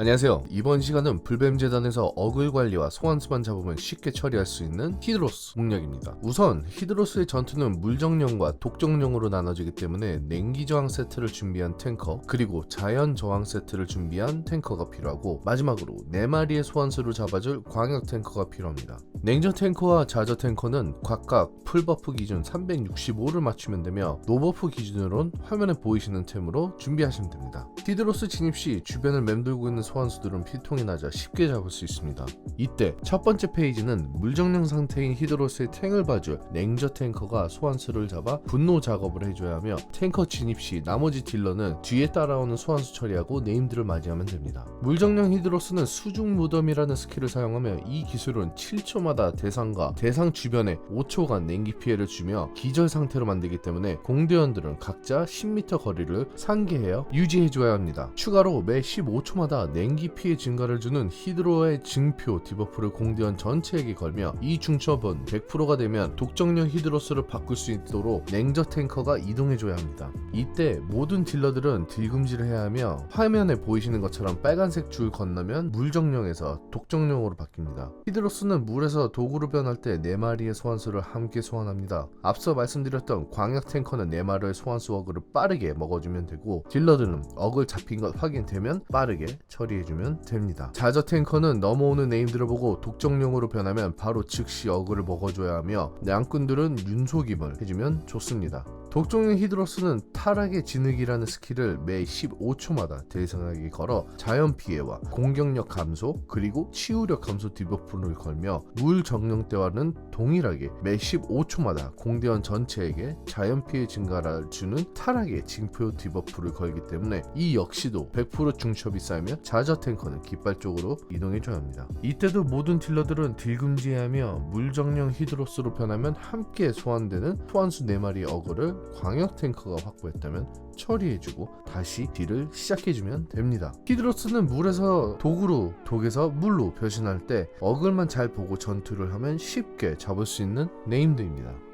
안녕하세요. 이번 시간은 불뱀재단에서 어글 관리와 소환수만 잡으면 쉽게 처리할 수 있는 히드로스 공략입니다. 우선 히드로스의 전투는 물정령과 독정령으로 나눠지기 때문에 냉기 저항 세트를 준비한 탱커 그리고 자연 저항 세트를 준비한 탱커가 필요하고 마지막으로 4마리의 소환수를 잡아줄 광역 탱커가 필요합니다. 냉전 탱커와 자저 탱커는 각각 풀버프 기준 365를 맞추면 되며 노버프 기준으론 화면에 보이시는 템으로 준비하시면 됩니다. 히드로스 진입 시 주변을 맴돌고 있는 소환수들은 피통이 나자 쉽게 잡을 수 있습니다. 이때 첫 번째 페이지는 물정령 상태인 히드로스의 탱을 봐줄 냉저 탱커가 소환수를 잡아 분노 작업을 해줘야 하며 탱커 진입 시 나머지 딜러는 뒤에 따라오는 소환수 처리하고 네임들을 맞이하면 됩니다. 물정령 히드로스는 수중 무덤이라는 스킬을 사용하며 이 기술은 7초 마다 대상과 대상 주변에 5초간 냉기 피해를 주며 기절 상태로 만들기 때문에 공대원들은 각자 10m 거리를 상계하여 유지해줘야 합니다. 추가로 매 15초마다 냉기 피해 증가를 주는 히드로의 증표 디버프를 공대원 전체에게 걸며 이 중첩은 100%가 되면 독정령 히드로스를 바꿀 수 있도록 냉저 탱커가 이동해줘야 합니다. 이때 모든 딜러들은 딜금지를 해야 하며 화면에 보이시는 것처럼 빨간색 줄 건너면 물정령에서 독정령으로 바뀝니다. 히드로스는 물에서 도구로 변할 때 4마리의 소환수를 함께 소환합니다. 앞서 말씀드렸던 광역 탱커는 4마리의 소환수 어그를 빠르게 먹어주면 되고 딜러들은 어글 잡힌 것 확인되면 빠르게 처리해주면 됩니다. 자저 탱커는 넘어오는 네임들을 보고 독정령으로 변하면 바로 즉시 어그를 먹어줘야 하며 양꾼들은 윤속임을 해주면 좋습니다. 독종의 히드로스는 타락의 진흙이라는 스킬을 매 15초마다 대상에게 걸어 자연 피해와 공격력 감소 그리고 치유력 감소 디버프를 걸며 물 정령 때와는 동일하게 매 15초마다 공대원 전체에게 자연 피해 증가를 주는 타락의 징표 디버프를 걸기 때문에 이 역시도 100% 중첩이 쌓이면 자저 탱커는 깃발 쪽으로 이동해줘야 합니다. 이때도 모든 딜러들은 딜금지하며 물정령 히드로스로 변하면 함께 소환되는 소환수 4마리의 어그를 광역 탱커가 확보했다면 처리해주고 다시 딜을 시작해주면 됩니다. 히드로스는 물에서 독으로, 독에서 물로 변신할 때 어글만 잘 보고 전투를 하면 쉽게 잡을 수 있는 네임드입니다.